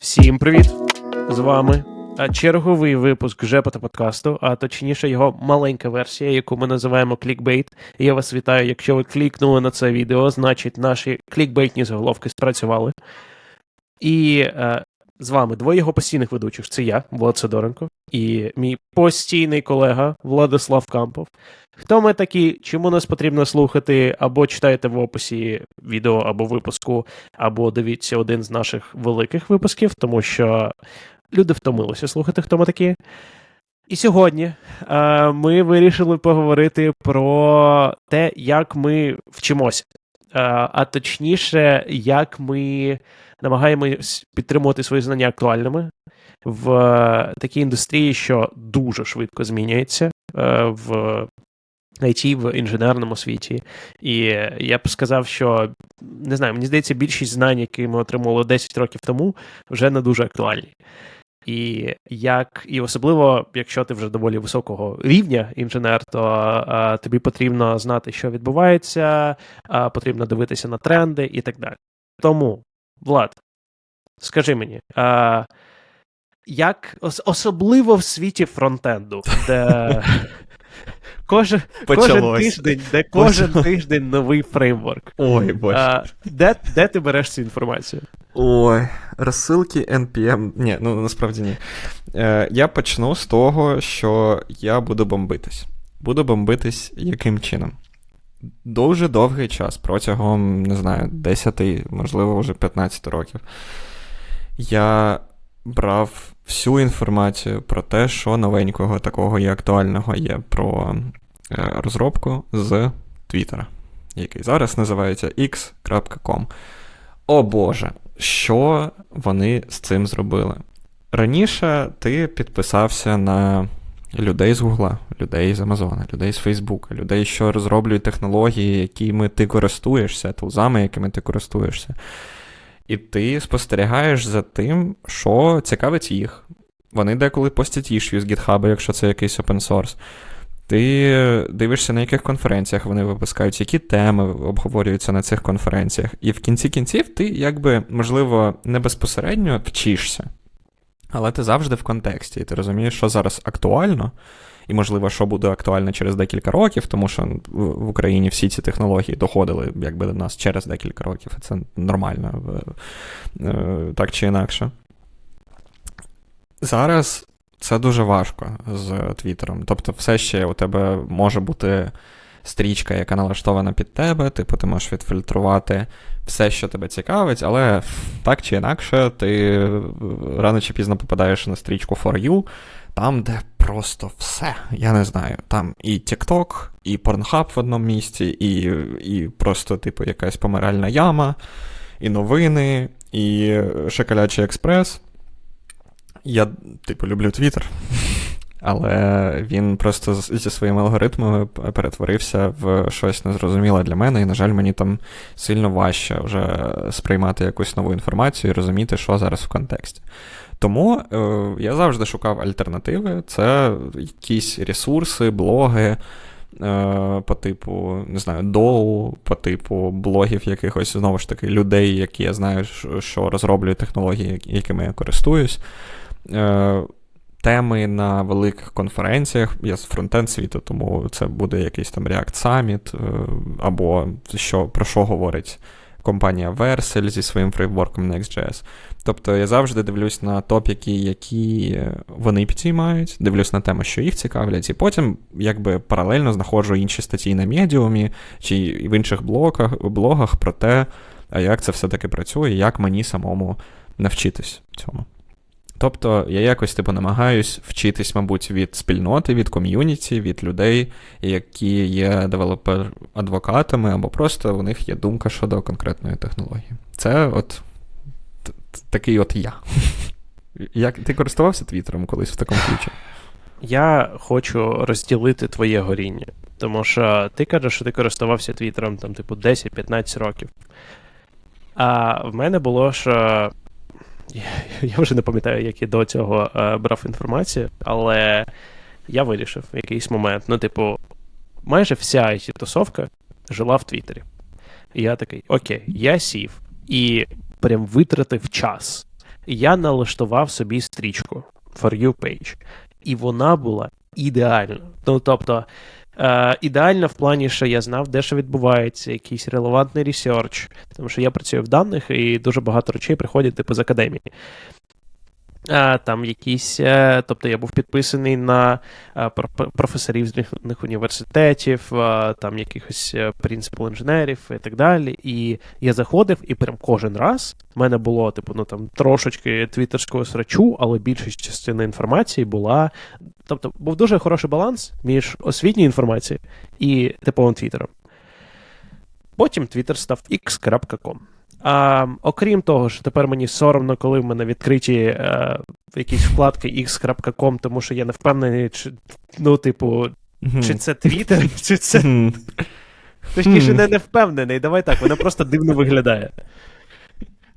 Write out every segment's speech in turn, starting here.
Всім привіт! З вами черговий випуск Жепота подкасту, а точніше його маленька версія, яку ми називаємо клікбейт. Я вас вітаю. Якщо ви клікнули на це відео, значить наші клікбейтні заголовки спрацювали. І е, з вами. Двоє його постійних ведучих. Це я, Влад Сидоренко, і мій постійний колега Владислав Кампов. Хто ми такі, чому нас потрібно слухати, або читайте в описі відео або випуску, або дивіться один з наших великих випусків, тому що люди втомилися слухати, хто ми такі. І сьогодні е, ми вирішили поговорити про те, як ми вчимося, а точніше, як ми намагаємось підтримувати свої знання актуальними в такій індустрії, що дуже швидко змінюється е, в IT, в інженерному світі. І я б сказав, що не знаю, мені здається, більшість знань, які ми отримали 10 років тому, вже не дуже актуальні. І як, і особливо, якщо ти вже доволі високого рівня інженер, то а, тобі потрібно знати, що відбувається, а, потрібно дивитися на тренди і так далі. Тому, Влад, скажи мені, а, як особливо в світі фронтенду, де кожен кожен тиждень, де кожен Почалось. тиждень новий фреймворк. Ой, боже. А, Де де ти береш цю інформацію? Ой, розсилки NPM. Ні, ну насправді ні. Е, Я почну з того, що я буду бомбитись. Буду бомбитись яким чином? Дуже довгий час, протягом, не знаю, 10, можливо, вже 15 років. Я брав всю інформацію про те, що новенького такого і актуального є про е, розробку з Твіттера, який зараз називається x.com. О Боже, що вони з цим зробили? Раніше ти підписався на людей з Гугла, людей з Амазона, людей з Фейсбука, людей, що розроблюють технології, якими ти користуєшся, тулзами, якими ти користуєшся. І ти спостерігаєш за тим, що цікавить їх. Вони деколи постять іщу з GitHub, якщо це якийсь open source. Ти дивишся, на яких конференціях вони випускають, які теми обговорюються на цих конференціях. І в кінці кінців ти, якби, можливо, не безпосередньо вчишся, але ти завжди в контексті, і ти розумієш, що зараз актуально, і, можливо, що буде актуально через декілька років, тому що в Україні всі ці технології доходили якби до нас через декілька років, і це нормально, е, так чи інакше. Зараз це дуже важко з Твіттером. Тобто, все ще у тебе може бути стрічка, яка налаштована під тебе, типу, ти можеш відфільтрувати все, що тебе цікавить, але так чи інакше, ти рано чи пізно попадаєш на стрічку For You, там, де просто все. Я не знаю. Там і TikTok, і Pornhub в одному місці, і і просто, типу, якась помиральна яма, і новини, і Шоколячий експрес. Я, типу, люблю Твіттер, але він просто зі своїми алгоритмами перетворився в щось незрозуміле для мене, і, на жаль, мені там сильно важче вже сприймати якусь нову інформацію і розуміти, що зараз в контексті. Тому е, я завжди шукав альтернативи. Це якісь ресурси, блоги. Е, по типу, не знаю, доу, по типу блогів якихось, знову ж таки, людей, які я знаю, що розроблюють технології, якими я користуюсь. Е, теми на великих конференціях. Я з фронтенд світу, тому це буде якийсь там React Summit, або що, про що говорить компанія Vercel зі своїм фреймворком Next.js. Тобто я завжди дивлюсь на топіки, які вони підіймають, дивлюсь на теми, що їх цікавлять, і потім якби паралельно знаходжу інші статті на медіумі чи в інших блогах, блогах про те, як це все-таки працює, як мені самому навчитись цьому. Тобто я якось типу намагаюсь вчитись, мабуть, від спільноти, від ком'юніті, від людей, які є девелопер-адвокатами, або просто у них є думка щодо конкретної технології. Це от такий от я. Як Ти користувався Твіттером колись в такому ключі? Я хочу розділити твоє горіння. Тому що ти кажеш, що ти користувався Твіттером там, типу, 10-15 років. А в мене було що я вже не пам'ятаю, як я до цього е, брав інформацію, але я вирішив в якийсь момент. Ну, типу, майже вся it тусовка жила в Твіттері. І я такий: Окей, я сів, і прям витратив час. Я налаштував собі стрічку For You page, і вона була ідеальна. Ну, тобто, е, Ідеально в плані, що я знав, де що відбувається, якийсь релевантний ресерч, тому що я працюю в даних і дуже багато речей приходять типу з академії. Там якісь, е, тобто я був підписаний на е, професорів з різних університетів, е, там якихось принципал інженерів і так далі. І я заходив, і прям кожен раз в мене було, типу, ну там трошечки твіттерського срачу, але більшість частини інформації була. Тобто був дуже хороший баланс між освітньою інформацією і типовим твіттером. Потім Twitter став x.com. А, окрім того, що тепер мені соромно, коли в мене відкриті а, якісь вкладки x.com, тому що я не впевнений, чи, ну, типу, чи це Твіттер, чи це. Точніше, не, не впевнений. Давай так, воно просто дивно виглядає.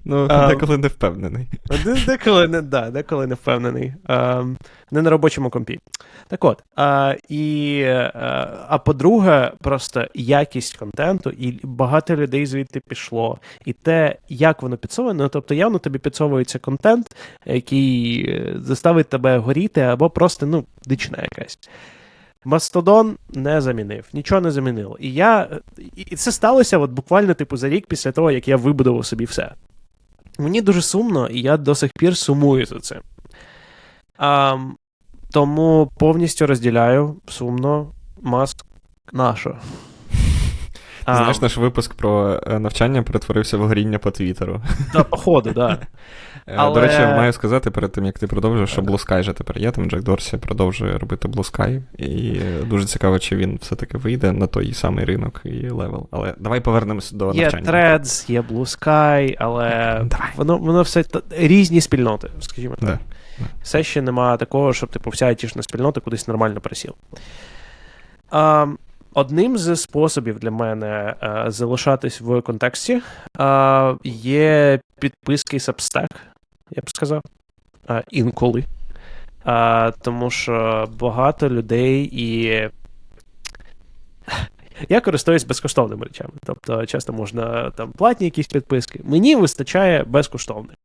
Ну, А, деколи не впевнений. Деколи не, да, деколи не впевнений. А, не на робочому компі. Так от. А, і, а, а по-друге, просто якість контенту, і багато людей звідти пішло. І те, як воно підсовано, тобто явно тобі підсовується контент, який е, заставить тебе горіти, або просто, ну, дична якась. Мастодон не замінив, нічого не замінило. І я. І це сталося от буквально типу за рік після того, як я вибудував собі все. Мені дуже сумно, і я до сих пір сумую за цим. А, тому повністю розділяю сумно маск нашу. А, Знаєш, наш випуск про е, навчання перетворився в горіння по Твіттеру. Та, походу, да. Але- До речі, маю сказати перед тим, як ти продовжуєш, що Blue Sky же тепер є. Там Джек Дорсі продовжує робити Blue Sky. І е, дуже цікаво, чи він все-таки вийде на той самий ринок і левел. Але давай повернемось до Є навчання. Threads, є Blue Sky, але Давай. воно, воно все різні спільноти, скажімо так. Да. Все ще немає такого, щоб типу, вся айтішна спільнота кудись нормально присіла. А, одним з способів для мене а, залишатись в контексті а, є підписки Substack, я б сказав. А, інколи. А, тому що багато людей і. Я користуюсь безкоштовними речами. Тобто, часто можна там платні якісь підписки. Мені вистачає безкоштовних.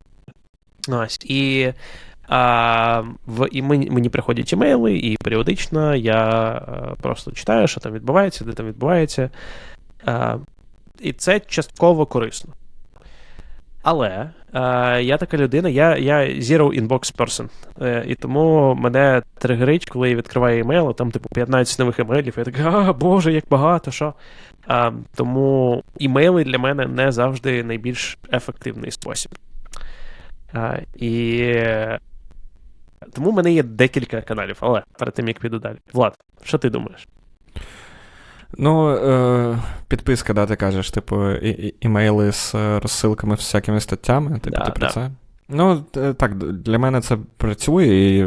Ось. І, а, в, і мені, мені приходять імейли, і періодично я а, просто читаю, що там відбувається, де там відбувається. А, і це частково корисно. Але е, я така людина, я, я zero inbox person. Е, і тому мене тригерить, коли я відкриваю імейл, а там, типу, 15 нових імейлів. Я такий, а, Боже, як багато, що. А, тому імейли для мене не завжди найбільш ефективний спосіб. А, і е, тому в мене є декілька каналів, але перед тим як піду далі. Влад, що ти думаєш? Ну, е, підписка, да, ти кажеш, типу, і- імейли з е, розсилками з всякими статтями. Типу, Да, ти про да. це? Ну, е, так, для мене це працює, і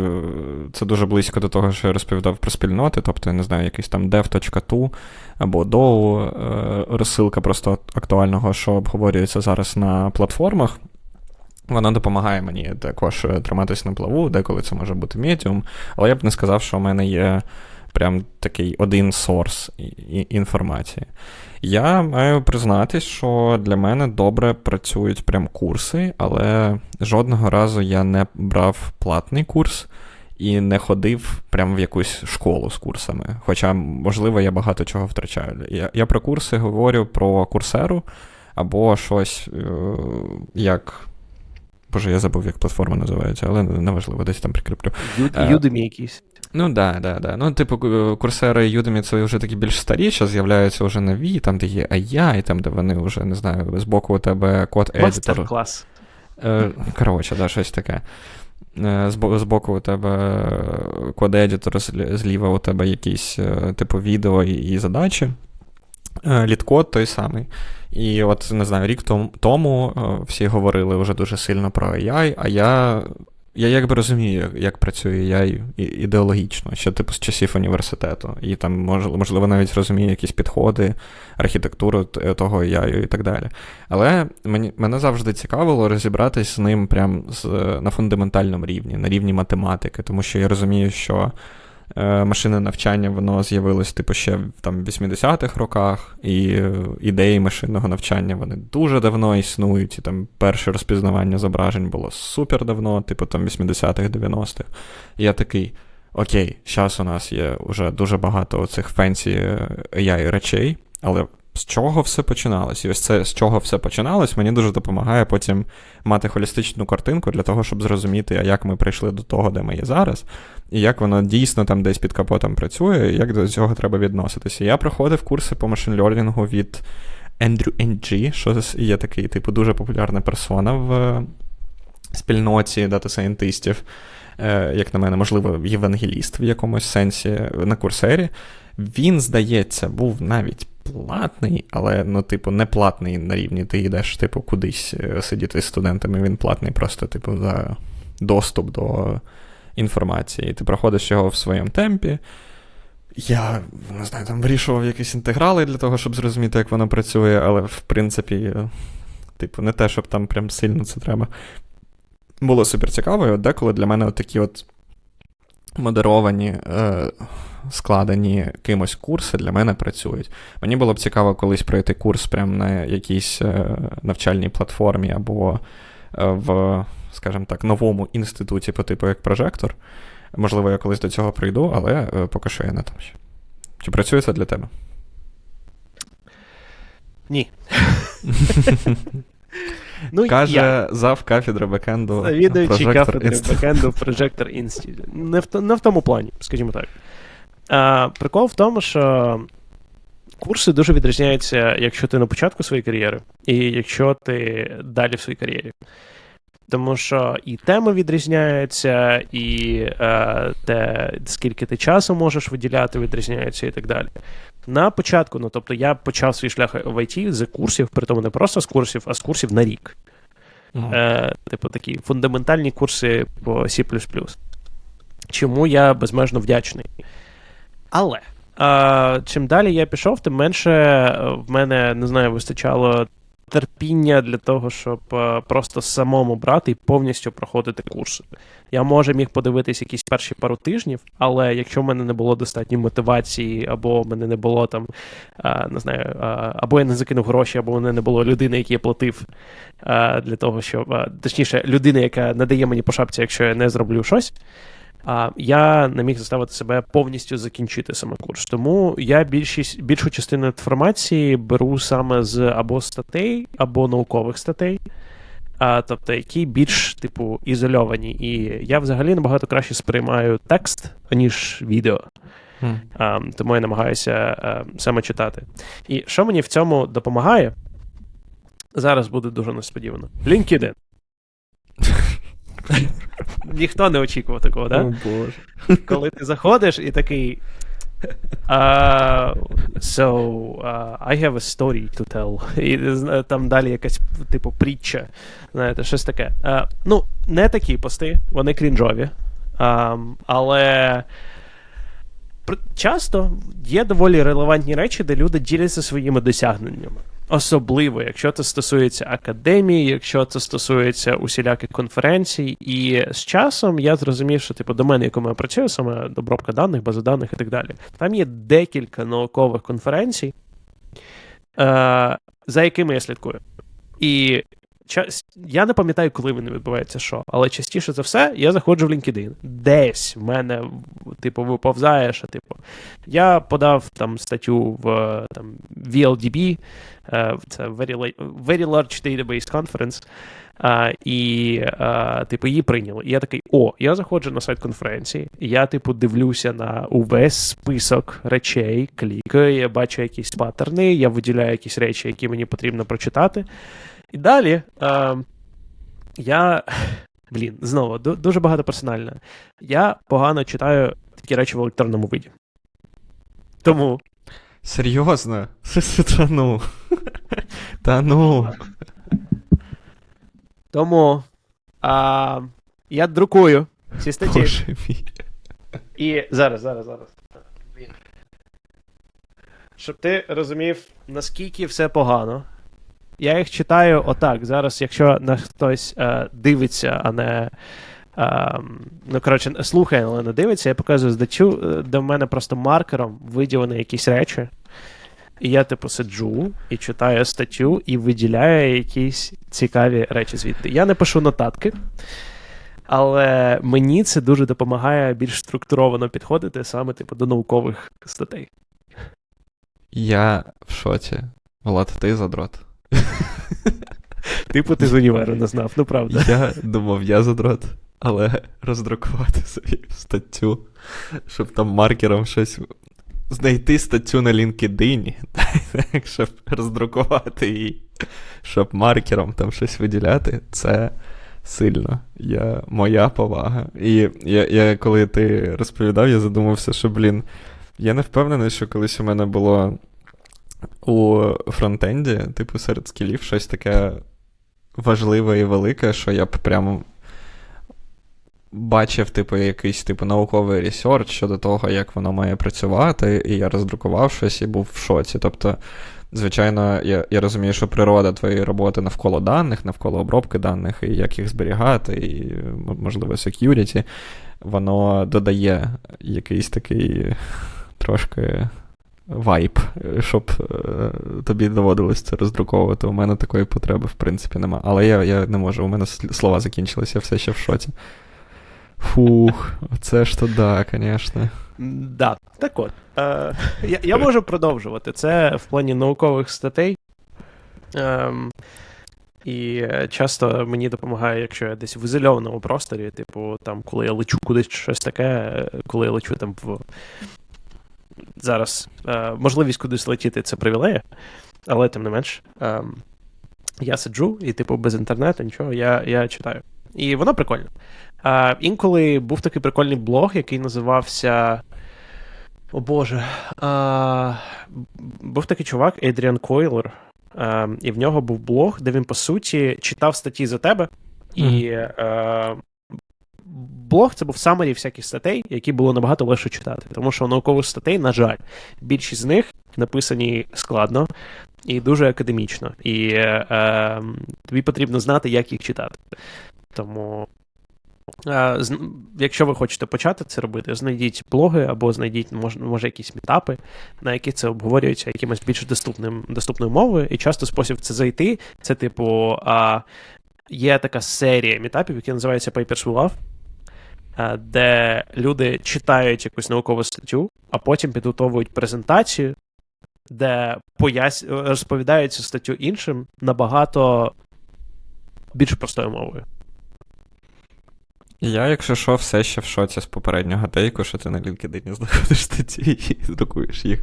це дуже близько до того, що я розповідав про спільноти, тобто, я не знаю, якийсь там dev.tu або DOW, розсилка просто актуального, що обговорюється зараз на платформах. Вона допомагає мені також е, триматись на плаву, деколи це може бути медіум, але я б не сказав, що в мене є прям такий один сорс інформації. Я маю признатись, що для мене добре працюють прям курси, але жодного разу я не брав платний курс і не ходив прям в якусь школу з курсами. Хоча, можливо, я багато чого втрачаю. Я, я про курси говорю про курсеру або щось е, як. Боже, я забув, як платформа називається, але неважливо, десь там прикріплю. Юдемі якісь. Ну да, да, да. Ну, типу, курсери Udemy це вже такі більш старі, що з'являються вже нові, там, де є AI, там, де вони вже, не знаю, з боку у тебе код едітор. Мастер-клас. Коротше, да, щось таке. Е, З боку у тебе код едітор, зліва у тебе якісь, е, типу, відео і, і задачі. Е, Літкод той самий. І от, не знаю, рік тому е, всі говорили вже дуже сильно про AI, а я. Я якби розумію, як, працює AI ідеологічно, ще типу з часів університету. І там, можливо, навіть розумію якісь підходи, архітектуру того AI і так далі. Але мені, мене завжди цікавило розібратись з ним прям з, на фундаментальному рівні, на рівні математики, тому що я розумію, що машинне навчання, воно з'явилось типу ще в 80-х роках, і е, ідеї машинного навчання вони дуже давно існують. І там перше розпізнавання зображень було супер давно, типу там 80-х, 90-х. І я такий. Окей, зараз у нас є вже дуже багато оцих фенсі AI речей, але з чого все починалось? І ось це з чого все починалось, мені дуже допомагає потім мати холістичну картинку для того, щоб зрозуміти, як ми прийшли до того, де ми є зараз, і як воно дійсно там десь під капотом працює, і як до цього треба відноситися. Я проходив курси по машин-лернінгу від Ендрю NG, що є такий, типу, дуже популярна персона в е, спільноті дата-сайентистів. Е, як на мене, можливо, євангеліст в якомусь сенсі на курсері. Він, здається, був навіть платний, але, ну, типу, не платний на рівні. Ти йдеш, типу, кудись е, сидіти з студентами. Він платний просто, типу, за доступ до інформації. Ти проходиш його в своєму темпі. Я не знаю, там вирішував якісь інтеграли для того, щоб зрозуміти, як воно працює, але в принципі, е, типу, не те, щоб там прям сильно це треба. Було супер цікаво, і от деколи для мене от такі от модеровані, е, складені кимось курси для мене працюють. Мені було б цікаво колись пройти курс прямо на якійсь е, навчальній платформі або е, в, скажімо так, новому інституті по типу як прожектор. Можливо, я колись до цього прийду, але е, поки що я не там ще. Чи працює це для тебе? Ні. Ну, Каже я, зав кафедри бекенду. завідуючий Projector кафедри бекенду в Projector Institute. Не в, не в тому плані, скажімо так. А, прикол в тому, що курси дуже відрізняються, якщо ти на початку своєї кар'єри, і якщо ти далі в своїй кар'єрі. Тому що і теми відрізняються, і е, те, скільки ти часу можеш виділяти, відрізняються і так далі. На початку, ну тобто я почав свій шлях в IT з курсів, при тому не просто з курсів, а з курсів на рік. Мгм. Е, типу такі фундаментальні курси по C. Чому я безмежно вдячний. Але е, чим далі я пішов, тим менше е, в мене, не знаю, вистачало терпіння для того, щоб е, просто самому брати і повністю проходити курси. Я може міг подивитись якісь перші пару тижнів, але якщо в мене не було достатньо мотивації, або в мене не було там, е, не знаю, е, або я не закинув гроші, або в мене не було людини, якій я платив для того, щоб точніше, людини, яка надає мені по шапці, якщо я не зроблю щось. А я не міг заставити себе повністю закінчити саме курс. Тому я більшість, більшу частину інформації беру саме з або статей, або наукових статей, а, тобто які більш типу ізольовані. І я взагалі набагато краще сприймаю текст, аніж відео. Мгм. А, тому я намагаюся а, саме читати. І що мені в цьому допомагає? Зараз буде дуже несподівано. LinkedIn. Ніхто не очікував такого, так? О, Боже. коли ти заходиш і такий. Uh, so, uh, I have a story to tell. І там далі якась, типу, притча. Знаєте, щось таке. Uh, ну, не такі пости, вони крінжові. Um, але часто є доволі релевантні речі, де люди діляться своїми досягненнями. Особливо, якщо це стосується академії, якщо це стосується усіляких конференцій. І з часом я зрозумів, що типу до мене, якому я працюю, саме обробка даних, бази даних і так далі. Там є декілька наукових конференцій, е, за якими я слідкую. І. я не пам'ятаю, коли вони відбуваються, що, але частіше за все я заходжу в LinkedIn. Десь в мене, типу, виповзає, що, типу, я подав там статтю в там, VLDB, е, це Very, Very Large Database Conference, е, і, е, типу, її прийняли. І я такий: о, я заходжу на сайт конференції, я, типу, дивлюся на увесь список речей, клікаю, я бачу якісь паттерни, я виділяю якісь речі, які мені потрібно прочитати. І далі е, я. Блін, знову дуже багато персональне. Я погано читаю такі речі в електронному виді. Тому Серйозно? Та ну. Та ну. Тому а, я друкую ці статті. Боже мій. І зараз, зараз, зараз. Щоб ти розумів, наскільки все погано. Я їх читаю отак. Зараз, якщо на хтось е, дивиться, а не А, ну, коротше, слухає, але не дивиться, я показую здачу, е, де в мене просто маркером виділені якісь речі. І я, типу, сиджу і читаю статтю і виділяю якісь цікаві речі звідти. Я не пишу нотатки, але мені це дуже допомагає більш структуровано підходити саме типу, до наукових статей. Я в шоці. Влад, ти задрот. Типу, ти з універу не знав, ну правда. Я думав, я задрот, але роздрукувати собі статтю, щоб там маркером щось. Знайти статтю на LinkedIn, так, щоб роздрукувати її, щоб маркером там щось виділяти, це сильно. Я, Моя повага. І я, я коли ти розповідав, я задумався, що, блін, я не впевнений, що колись у мене було у фронтенді, типу, серед скілів, щось таке важливе і велике, що я б прямо бачив, типу, якийсь типу науковий ресерч щодо того, як воно має працювати, і я роздрукував щось і був в шоці. Тобто, звичайно, я, я розумію, що природа твоєї роботи навколо даних, навколо обробки даних, і як їх зберігати, і, можливо, security, воно додає якийсь такий трошки. Вайб, щоб е, тобі доводилось це роздруковувати. У мене такої потреби, в принципі, нема. Але я я не можу, у мене слова закінчилися, я все ще в шоці. Фух, це ж то да, звісно. Да, так от. Е, я, я можу продовжувати. Це в плані наукових статей. Ем, і е, часто мені допомагає, якщо я десь в ізольованому просторі, типу, там, коли я лечу кудись щось таке, е, коли я лечу там в. Зараз е, можливість кудись летіти це привілея, але тим не менш. Е, я сиджу, і, типу, без інтернету, нічого, я, я читаю. І воно прикольно. А, Інколи був такий прикольний блог, який називався. О Боже. А, Був такий чувак, Едріан Койлер, а, і в нього був блог, де він, по суті, читав статті за тебе. І Мгм. а, блог це був самері всяких статей, які було набагато легше читати. Тому що наукових статей, на жаль, більшість з них написані складно і дуже академічно. І е, е, тобі потрібно знати, як їх читати. Тому Е, Якщо ви хочете почати це робити, знайдіть блоги або знайдіть, може, якісь мітапи, на яких це обговорюється якимось більш доступним, доступною мовою. І часто спосіб це зайти. Це, типу, є така серія мітапів, які називаються Papers We Love, де люди читають якусь наукову статтю, а потім підготовують презентацію, де пояс... розповідають цю статтю іншим набагато більш простою мовою. Я, якщо що, все ще в шоці з попереднього тейку, що ти на LinkedIn знаходиш статті і друкуєш їх.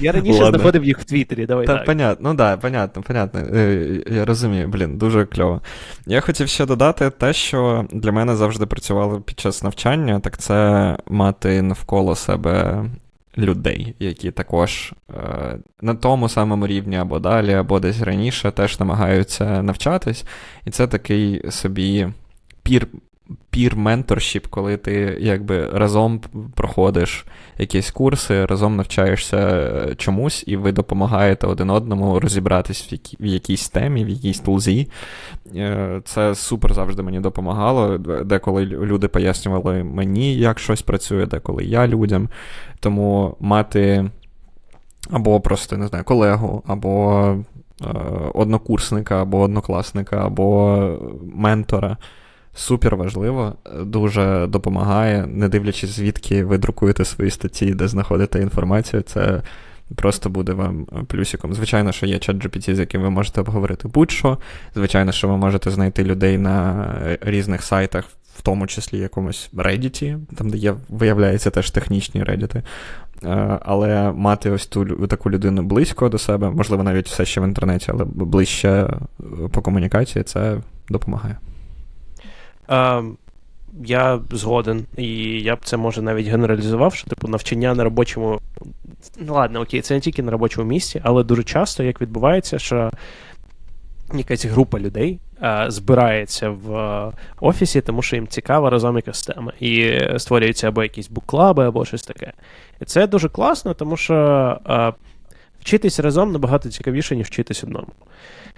Я раніше Ладно. знаходив їх в Твіттері, давай Та так. понятно, ну да, понятно, понятно. Е, Я розумію, блін, дуже кльово. Я хотів ще додати те, що для мене завжди працювало під час навчання, так це мати навколо себе людей, які також е, на тому самому рівні або далі, або десь раніше теж намагаються навчатись. І це такий собі пір. Пір-менторшіп, коли ти якби разом проходиш якісь курси, разом навчаєшся е, чомусь, і ви допомагаєте один одному розібратись в, які, в якійсь темі, в якійсь тулзі. Е, Це супер завжди мені допомагало. Деколи люди пояснювали мені, як щось працює, деколи я людям. Тому мати або просто не знаю, колегу, або е, однокурсника, або однокласника, або ментора. Супер важливо, дуже допомагає, не дивлячись, звідки ви друкуєте свої статті, де знаходите інформацію, це просто буде вам плюсиком. Звичайно, що є чат GPT, з яким ви можете обговорити будь-що. Звичайно, що ви можете знайти людей на різних сайтах, в тому числі якомусь Reddit, там, де є, виявляється теж технічні Reddit. Е, Але мати ось ту таку людину близько до себе, можливо, навіть все ще в інтернеті, але ближче е, по комунікації, це допомагає. Е, я згоден, і я б це може навіть генералізував, що типу навчання на робочому. Ну ладно, окей, це не тільки на робочому місці, але дуже часто як відбувається, що якась група людей е, збирається в е, офісі, тому що їм цікава разом якась тема. І створюються або якісь буклаби, або щось таке. І це дуже класно, тому що е, вчитись разом набагато цікавіше, ніж вчитись одному.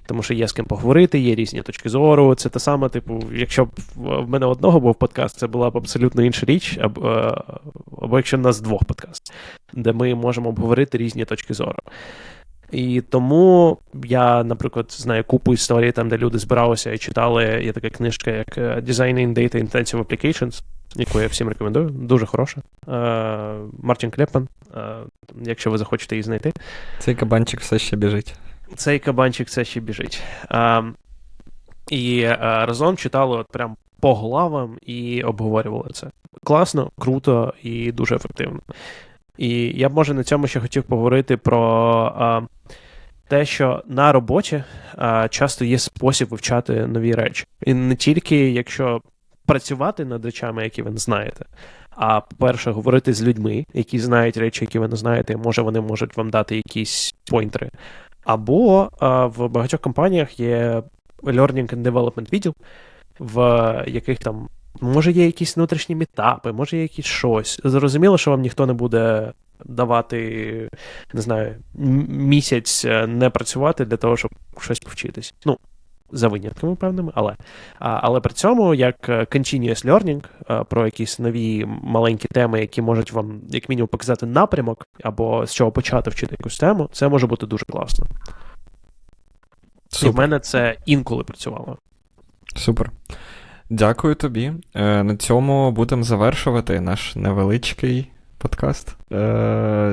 Тому що є з ким поговорити, є різні точки зору. Це те саме, типу, якщо б в мене одного був подкаст, це була б абсолютно інша річ, або, е, або якщо в нас двох подкаст, де ми можемо обговорити різні точки зору. І тому я, наприклад, знаю купу історій, там, де люди збиралися і читали. Є така книжка, як е, Designing Data Intensive Applications, яку я всім рекомендую. Дуже хороша. Е, Мартін Клепман, якщо ви захочете її знайти. Цей кабанчик все ще біжить. Цей кабанчик це ще біжить. А, і а, разом читали от прям по главам і обговорювали це. Класно, круто і дуже ефективно. І я б може на цьому ще хотів поговорити про а, те, що на роботі а, часто є спосіб вивчати нові речі. І не тільки якщо працювати над речами, які ви не знаєте. А по-перше, говорити з людьми, які знають речі, які ви не знаєте, і може вони можуть вам дати якісь пойнтери. Або а, в багатьох компаніях є Learning and Development відділ, в яких там може є якісь внутрішні мітапи, може є якісь щось. Зрозуміло, що вам ніхто не буде давати, не знаю, місяць е, не працювати для того, щоб щось повчитись. Ну, за винятками певними, але. Але при цьому, як е, continuous learning, е, про якісь нові маленькі теми, які можуть вам, як мінімум, показати напрямок, або з чого почати вчити якусь тему, це може бути дуже класно. І в мене це інколи працювало. Супер. Дякую тобі. Е, на цьому будемо завершувати наш невеличкий подкаст.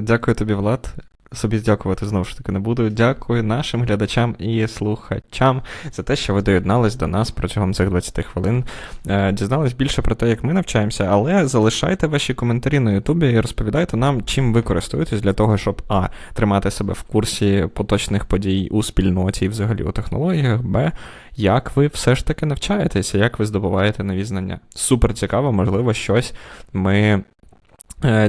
Дякую тобі, Влад. Собі дякувати знову ж таки не буду. Дякую нашим глядачам і слухачам за те, що ви доєднались до нас протягом цих 20 хвилин. Е, дізнались більше про те, як ми навчаємося, але залишайте ваші коментарі на Ютубі і розповідайте нам, чим ви користуєтесь для того, щоб А. Тримати себе в курсі поточних подій у спільноті і взагалі у технологіях, Б. Як ви все ж таки навчаєтеся, як ви здобуваєте нові знання? Супер цікаво, можливо, щось ми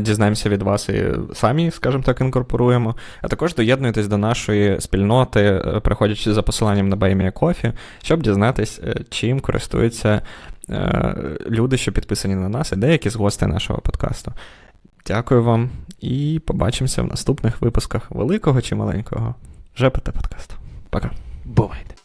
дізнаємося від вас і самі, скажімо так, інкорпоруємо. А також доєднуйтесь до нашої спільноти, е, приходячи за посиланням на a Coffee, щоб дізнатись, е, чим користуються е, люди, що підписані на нас, і деякі з гостей нашого подкасту. Дякую вам і побачимося в наступних випусках великого чи маленького ЖПТ подкасту. Пока. Бувайте.